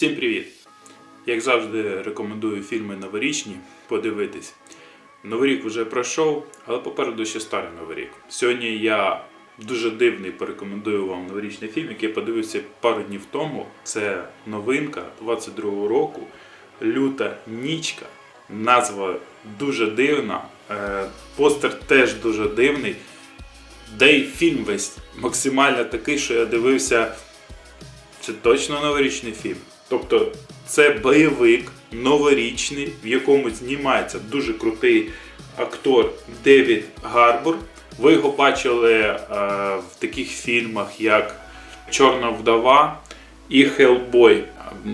Всім привіт! Як завжди, рекомендую фільми новорічні подивитись. Новий рік вже пройшов, але попереду ще старий новий рік. Сьогодні я дуже дивний порекомендую вам новорічний фільм, який я подивився пару днів тому. Це новинка 22-го року. Люта нічка. Назва дуже дивна. е, Постер теж дуже дивний. Де й фільм весь максимально такий, що я дивився. Це точно новорічний фільм. Тобто це бойовик новорічний, в якому знімається дуже крутий актор Девід Гарбур. Ви його бачили е, в таких фільмах, як Чорна вдова і Хелбой.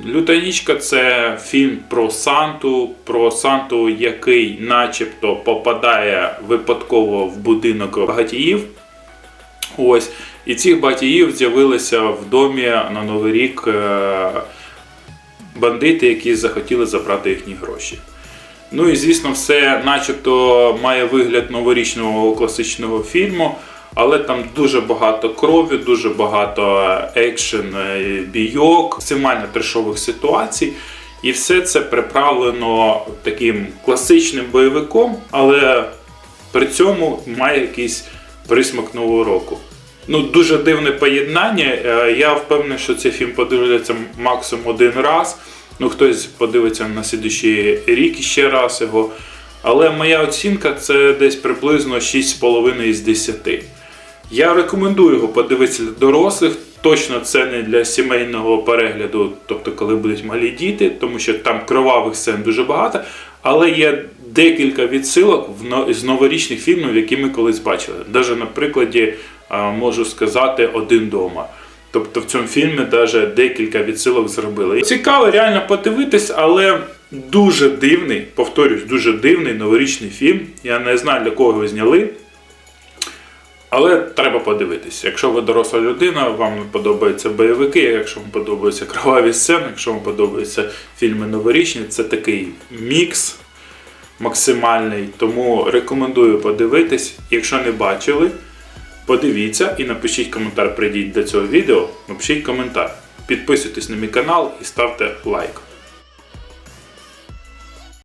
Люта нічка це фільм про Санту, про Санту, який начебто попадає випадково в будинок багатіїв. Ось. І цих батьків з'явилися в домі на Новий рік е, бандити, які захотіли забрати їхні гроші. Ну і звісно, все начебто має вигляд новорічного класичного фільму, але там дуже багато крові, дуже багато екшен е, бійок, максимально трешових ситуацій. І все це приправлено таким класичним бойовиком, але при цьому має якийсь присмак нового року. Ну, дуже дивне поєднання. Е, Я впевнений, що цей фільм подивляться максимум один раз. Ну, хтось подивиться на слідуючий рік ще раз його. Але моя оцінка це десь приблизно 6,5 із 10. Я рекомендую його подивитися для дорослих. Точно це не для сімейного перегляду, тобто коли будуть малі діти, тому що там кровавих сцен дуже багато. Але є декілька відсилок з новорічних фільмів, які ми колись бачили. Навіть на прикладі можу сказати один дома. Тобто в цьому фільмі навіть декілька відсилок зробили. Цікаво реально подивитись, але дуже дивний, повторюсь, дуже дивний новорічний фільм. Я не знаю для кого його зняли. Але треба подивитись. Якщо ви доросла людина, вам подобаються бойовики, якщо вам подобаються кроваві сцени, якщо вам подобаються фільми новорічні, це такий мікс максимальний. Тому рекомендую подивитись. Якщо не бачили, подивіться і напишіть коментар, прийдіть до цього відео, напишіть коментар. Підписуйтесь на мій канал і ставте лайк.